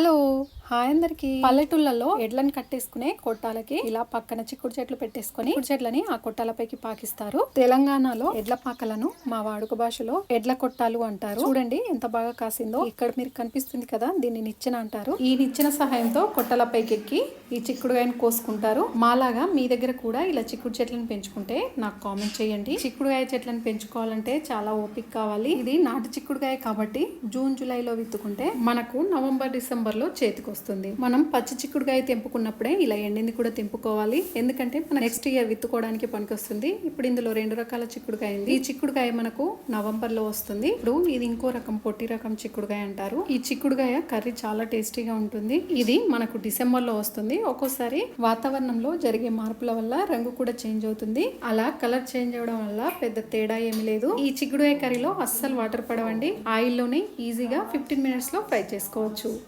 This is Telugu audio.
Halo. హాయ్ అందరికి. పల్లెటూళ్ళలో ఎడ్లను కట్టేసుకునే కొట్టాలకి ఇలా పక్కన చిక్కుడు చెట్లు పెట్టేసుకొని చిక్కుడు చెట్లని ఆ కొట్టాలపైకి పాకిస్తారు. తెలంగాణలో ఎడ్ల పాకలను మా వాడుక భాషలో ఎడ్ల కొట్టాలు అంటారు. చూడండి ఎంత బాగా కాసిందో. ఇక్కడ మీరు కనిపిస్తుంది కదా దీన్ని నిచ్చెన అంటారు. ఈ నిచ్చెన సహాయంతో కొట్టాలపైకి ఎక్కి ఈ చిక్కుడుగాయను కోసుకుంటారు. మాలాగా మీ దగ్గర కూడా ఇలా చిక్కుడు చెట్లను పెంచుకుంటే నాకు కామెంట్ చేయండి. చిక్కుడుగాయ చెట్లను పెంచుకోవాలంటే చాలా ఓపిక కావాలి. ఇది నాటు చిక్కుడుగాయ కాబట్టి జూన్ జూలైలో విత్తుకుంటే మనకు నవంబర్ డిసెంబర్లో చేతికి వస్తుంది. మనం పచ్చి చిక్కుడుకాయ తెంపుకున్నప్పుడే ఇలా ఎండింది కూడా తెంపుకోవాలి. ఎందుకంటే మన నెక్స్ట్ ఇయర్ విత్తుకోవడానికి పనికొస్తుంది ఇప్పుడు ఇందులో రెండు రకాల చిక్కుడుకాయ ఉంది. ఈ చిక్కుడుకాయ మనకు నవంబర్లో వస్తుంది. ఇప్పుడు ఇది ఇంకో రకం పొట్టి రకం చిక్కుడుకాయ అంటారు. ఈ చిక్కుడుకాయ కర్రీ చాలా టేస్టీగా ఉంటుంది. ఇది మనకు డిసెంబర్లో వస్తుంది. ఒక్కోసారి వాతావరణంలో జరిగే మార్పుల వల్ల రంగు కూడా చేంజ్ అవుతుంది. అలా కలర్ చేంజ్ అవడం వల్ల పెద్ద తేడా ఏమీ లేదు. ఈ చిక్కుడుకాయ కర్రీలో అస్సలు వాటర్ పడవండి. ఆయిల్లోనే ఈజీగా ఫిఫ్టీన్ మినిట్స్లో ఫ్రై చేసుకోవచ్చు.